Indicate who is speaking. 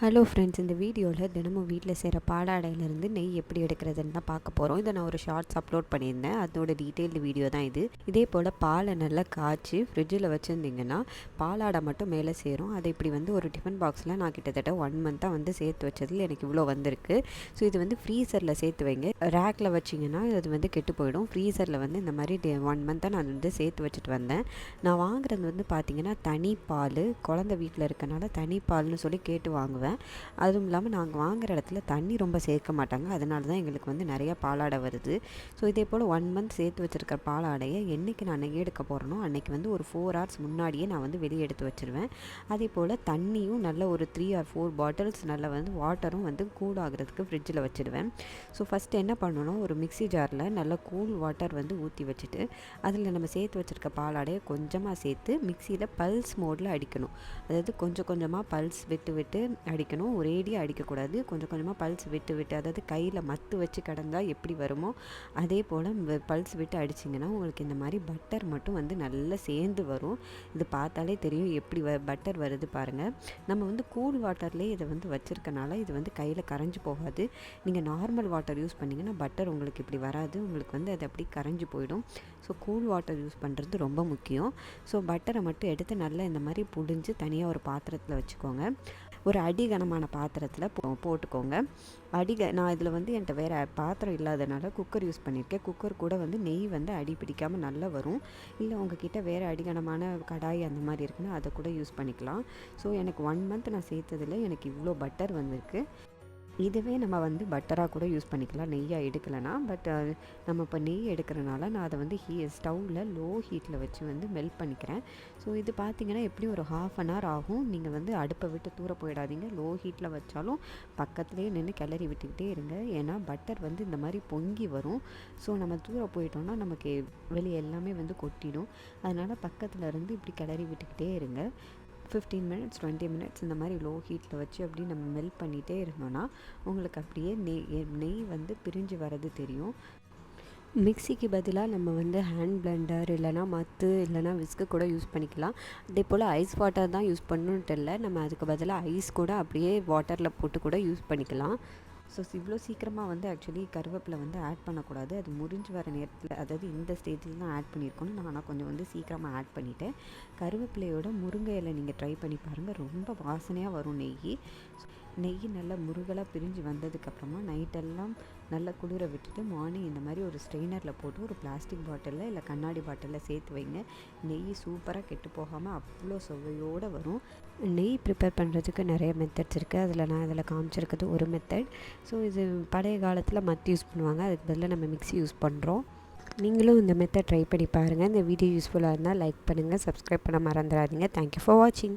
Speaker 1: Hello friends இந்த வீடியோவில் தினமும் வீட்டில் செய்கிற பாலாடையிலேருந்து நெய் எப்படி எடுக்கிறதுன்னு தான் பார்க்க போகிறோம் இதை நான் ஒரு ஷார்ட்ஸ் அப்லோட் பண்ணியிருந்தேன். அதோட டீட்டெயில்டு வீடியோ தான் இது. இதே போல் பாலை நல்லா காய்ச்சி ஃப்ரிட்ஜில் வச்சுருந்தீங்கன்னா பாலாடை மட்டும் மேலே சேரும். அதை இப்படி வந்து ஒரு டிஃபன் பாக்ஸில் நான் கிட்டத்தட்ட ஒன் மந்த்தாக வந்து சேர்த்து வச்சதில் எனக்கு இவ்வளோ வந்திருக்கு. ஸோ இது வந்து ஃப்ரீசரில் சேர்த்து வைங்க. ரேக்கில் வச்சிங்கன்னா அது வந்து கெட்டு போயிடும். ஃப்ரீசரில் வந்து இந்த மாதிரி ஒன் மந்த்தாக நான் வந்து சேர்த்து வச்சுட்டு வந்தேன். நான் வாங்குறது வந்து பார்த்திங்கன்னா தனி பால் குழந்த வீட்டில் இருக்கனால தனி பால்னு சொல்லி கேட்டு வாங்குவேன். அதுவும் இல்லாமல் நாங்கள் வாங்குகிற இடத்துல தண்ணி ரொம்ப சேர்க்க மாட்டாங்க. அதனால தான் எங்களுக்கு வந்து நிறையா பாலாடை வருது. ஸோ இதே போல் ஒன் மந்த் சேர்த்து வச்சுருக்க பாலாடையை என்றைக்கு நான் எடுக்க போகிறேனோ அன்றைக்கி வந்து ஒரு ஃபோர் ஹவர்ஸ் முன்னாடியே நான் வந்து வெளியே எடுத்து வச்சுருவேன். அதே போல் தண்ணியும் நல்ல ஒரு த்ரீ ஆர் ஃபோர் பாட்டில்ஸ் நல்ல வந்து வாட்டரும் வந்து கூல் ஆகிறதுக்கு ஃப்ரிட்ஜில் வச்சுடுவேன். ஸோ ஃபஸ்ட்டு என்ன பண்ணணும் ஒரு மிக்ஸி ஜாரில் நல்ல கூல் வாட்டர் வந்து ஊற்றி வச்சுட்டு அதில் நம்ம சேர்த்து வச்சுருக்க பாலாடையை கொஞ்சமாக சேர்த்து மிக்சியில் பல்ஸ் மோடில் அடிக்கணும். அதாவது கொஞ்சம் கொஞ்சமாக பல்ஸ் விட்டு விட்டு அடிக்கணும் ஒரேடியாக அடிக்கக்கூடாது. கொஞ்சம் கொஞ்சமாக பல்ஸ் விட்டு விட்டு அதாவது கையில் மத்து வச்சு கடந்தால் எப்படி வருமோ அதே போல் பல்ஸ் விட்டு அடிச்சிங்கன்னா உங்களுக்கு இந்த மாதிரி பட்டர் மட்டும் வந்து நல்லா சேர்ந்து வரும். இது பார்த்தாலே தெரியும் எப்படி வ பட்டர் வருது பாருங்கள் நம்ம வந்து கூல் வாட்டர்லேயே இதை வந்து வச்சுருக்கனால இது வந்து கையில் கரைஞ்சி போகாது. நீங்கள் நார்மல் வாட்டர் யூஸ் பண்ணிங்கன்னா பட்டர் உங்களுக்கு இப்படி வராது. உங்களுக்கு வந்து அது அப்படி கரைஞ்சி போயிடும். ஸோ கூல் வாட்டர் யூஸ் பண்ணுறது ரொம்ப முக்கியம். ஸோ பட்டரை மட்டும் எடுத்து நல்லா இந்த மாதிரி புழிஞ்சு தனியாக ஒரு பாத்திரத்தில் வச்சுக்கோங்க. ஒரு அடிகனமான பாத்திரத்தில் போ போட்டுக்கோங்க. அடிக நான் இதில் வந்து என்கிட்ட வேறு பாத்திரம் இல்லாதனால குக்கர் யூஸ் பண்ணியிருக்கேன். குக்கர் கூட வந்து நெய் வந்து அடி பிடிக்காமல் நல்லா வரும். இல்லை உங்ககிட்ட வேறு அடிகனமான கடாய் அந்த மாதிரி இருக்குன்னா அதை கூட யூஸ் பண்ணிக்கலாம். ஸோ எனக்கு ஒன் மந்த் நான் சேர்த்ததில் எனக்கு இவ்வளோ பட்டர் வந்திருக்கு. இதுவே நம்ம வந்து பட்டராக கூட யூஸ் பண்ணிக்கலாம். நெய்யாக எடுக்கலைன்னா பட் நம்ம இப்போ நெய் எடுக்கிறனால நான் அதை வந்து ஹீ ஸ்டவ்வில் லோ ஹீட்டில் வச்சு வந்து மெல்ட் பண்ணிக்கிறேன். ஸோ இது பார்த்திங்கன்னா எப்படியும் ஒரு ஹாஃப் அன் ஹவர் ஆகும். நீங்கள் வந்து அடுப்பை விட்டு தூர போயிடாதீங்க. லோ ஹீட்டில் வச்சாலும் பக்கத்துலேயே நின்று கிளறி விட்டுக்கிட்டே இருங்க. ஏன்னா பட்டர் வந்து இந்த மாதிரி பொங்கி வரும். ஸோ நம்ம தூர போயிட்டோம்னா நமக்கு வெளியே எல்லாமே வந்து கொட்டிடும். அதனால் பக்கத்தில் இருந்து இப்படி கிளறி விட்டுக்கிட்டே இருங்க. ஃபிஃப்டீன் மினிட்ஸ் டுவெண்ட்டி மினிட்ஸ் இந்த மாதிரி லோ ஹீட்டில் வச்சு அப்படி நம்ம மெல்ட் பண்ணிகிட்டே இருந்தோன்னா உங்களுக்கு அப்படியே நெய் நெய் வந்து பிரிஞ்சு வர்றது தெரியும். மிக்சிக்கு பதிலாக நம்ம வந்து ஹேண்ட் பிளெண்டர் இல்லைனா மத்து இல்லைனா விஸ்க்கு கூட யூஸ் பண்ணிக்கலாம். அதே போல் ஐஸ் வாட்டர் தான் யூஸ் பண்ணணுன்ட்டு இல்லை நம்ம அதுக்கு பதிலாக ஐஸ் கூட அப்படியே வாட்டரில் போட்டு கூட யூஸ் பண்ணிக்கலாம். ஸோ இவ்வளோ சீக்கிரமாக வந்து ஆக்சுவலி கருவேப்பிலை வந்து ஆட் பண்ணக்கூடாது. அது முறிஞ்சு வர நேரத்தில் அதாவது இந்த ஸ்டேஜில் தான் ஆட் பண்ணியிருக்கணும் நான் ஆனால் கொஞ்சம் வந்து சீக்கிரமாக ஆட் பண்ணிவிட்டேன் கருவேப்பிலையோட முருங்கை இலை நீங்கள் ட்ரை பண்ணி பாருங்கள் ரொம்ப வாசனையாக வரும் நெய். நெய் நல்லா முருகலாக பிரிஞ்சு வந்ததுக்கப்புறமா நைட்டெல்லாம் நல்லா குளிர விட்டுட்டு மார்னிங் இந்த மாதிரி ஒரு ஸ்ட்ரெயினரில் போட்டு ஒரு பிளாஸ்டிக் பாட்டிலில் இல்லை கண்ணாடி பாட்டிலில் சேர்த்து வைங்க. நெய் சூப்பராக கெட்டு போகாமல் அவ்வளோ சுவையோடு வரும். நெய் ப்ரிப்பேர் பண்ணுறதுக்கு நிறைய மெத்தட்ஸ் இருக்குது அதில் நான் அதில் காமிச்சிருக்கிறது ஒரு மெத்தட் ஸோ இது பழைய காலத்தில் மத்து யூஸ் பண்ணுவாங்க. அதுக்கு பதிலாக நம்ம மிக்ஸி யூஸ் பண்ணுறோம் நீங்களும் இந்த மெத்தட் ட்ரை பண்ணி பாருங்கள் இந்த வீடியோ யூஸ்ஃபுல்லாக இருந்தால் லைக் பண்ணுங்கள் சப்ஸ்கிரைப் பண்ண மறந்துடாதீங்க. தேங்க்யூ ஃபார் வாட்சிங்